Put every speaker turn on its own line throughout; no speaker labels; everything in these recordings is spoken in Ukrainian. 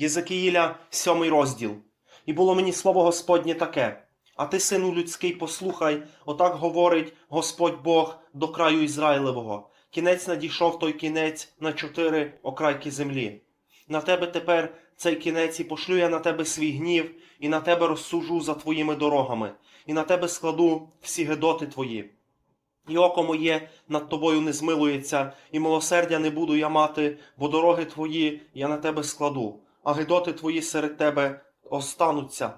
Єзекиїля, сьомий розділ. І було мені слово Господнє таке. А ти, сину людський, послухай, отак говорить Господь Бог до краю Ізраїлевого. Кінець надійшов той кінець на чотири окрайки землі. На тебе тепер цей кінець і пошлю я на тебе свій гнів, і на тебе розсужу за твоїми дорогами, і на тебе складу всі гедоти твої. І око моє над тобою не змилується, і милосердя не буду я мати, бо дороги твої я на тебе складу, а гидоти твої серед тебе остануться.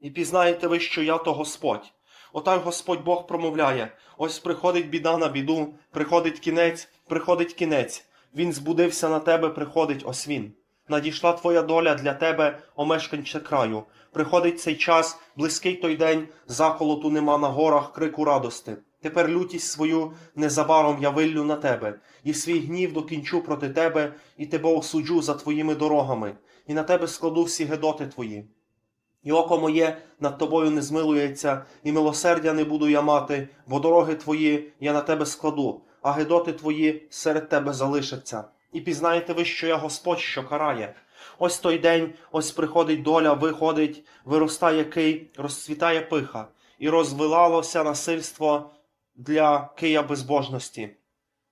І пізнаєте ви, що я то Господь. Отак Господь Бог промовляє: ось приходить біда на біду, приходить кінець, приходить кінець. Він збудився на тебе, приходить ось він. Надійшла твоя доля для тебе, о мешканче краю. Приходить цей час, близький той день, заколоту нема на горах, крику радости. Тепер лютість свою незабаром я виллю на тебе, і свій гнів докінчу проти тебе, і тебе осуджу за твоїми дорогами, і на тебе складу всі гедоти твої. І око моє над тобою не змилується, і милосердя не буду я мати, бо дороги твої я на тебе складу, а гедоти твої серед тебе залишаться. І пізнаєте ви, що я Господь, що карає. Ось той день, ось приходить доля, виходить, виростає кий, розцвітає пиха, і розвилалося насильство для кия безбожності.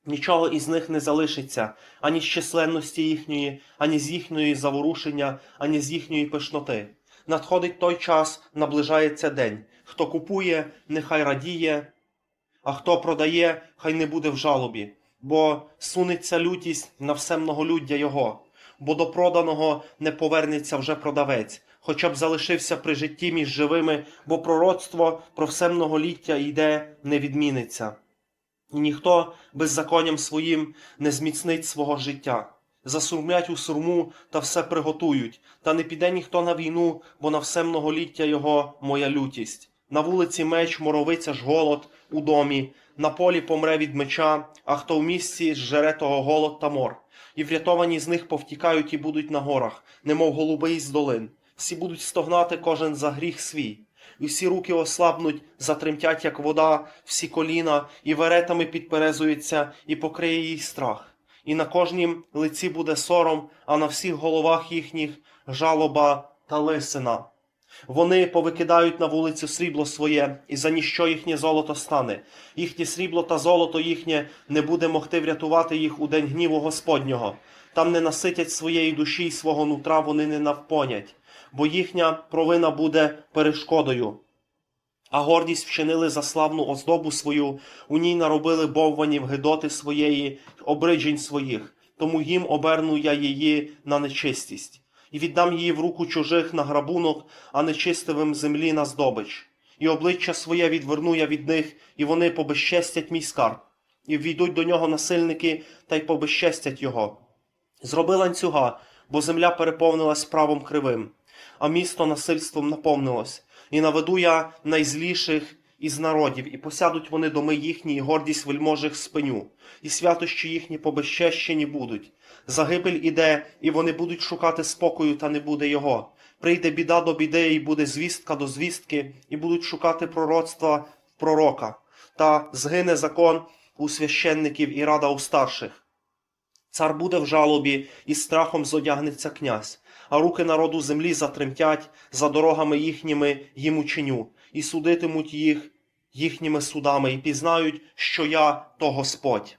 Нічого із них не залишиться, ані з численності їхньої, ані з їхньої заворушення, ані з їхньої пишноти. Надходить той час, наближається день. Хто купує, нехай радіє, а хто продає, хай не буде в жалобі, бо сунеться лютість на все многолюддя його, бо до проданого не повернеться вже продавець, хоча б залишився при житті між живими, бо пророцтво про все многоліття йде, не відміниться. І ніхто беззаконням своїм не зміцнить свого життя. Засурмлять у сурму та все приготують, та не піде ніхто на війну, бо на все многоліття його моя лютість. На вулиці меч, моровиця ж голод у домі, на полі помре від меча, а хто в місті зжере того голод та мор. І врятовані з них повтікають і будуть на горах, немов голуби із долин. Всі будуть стогнати кожен за гріх свій. І всі руки ослабнуть, затремтять, як вода, всі коліна, і веретами підперезуються, і покриє їй страх. І на кожнім лиці буде сором, а на всіх головах їхніх жалоба та лисина. Вони повикидають на вулицю срібло своє, і за ніщо їхнє золото стане. Їхнє срібло та золото їхнє не буде могти врятувати їх у день гніву Господнього. Там не наситять своєї душі й свого нутра вони не навпонять, бо їхня провина буде перешкодою. А гордість вчинили за славну оздобу свою, у ній наробили бовванів гидоти своєї, обриджень своїх, тому їм оберну я її на нечистість, і віддам її в руку чужих на грабунок, а нечистивим землі на здобич. І обличчя своє відверну я від них, і вони побезчестять мій скарб, і ввійдуть до нього насильники та й побезчестять його. Зроби ланцюга, бо земля переповнилась правом кривим, а місто насильством наповнилось. І наведу я найзліших із народів, і посядуть вони доми їхні, і гордість вельможих спиню, і святощі їхні побезчещені будуть. Загибель іде, і вони будуть шукати спокою, та не буде його. Прийде біда до біди, і буде звістка до звістки, і будуть шукати пророцтва пророка, та згине закон у священників і рада у старших. Цар буде в жалобі, і страхом зодягнеться князь, а руки народу землі затремтять за дорогами їхніми їм учиню, і судитимуть їх їхніми судами, і пізнають, що я то Господь.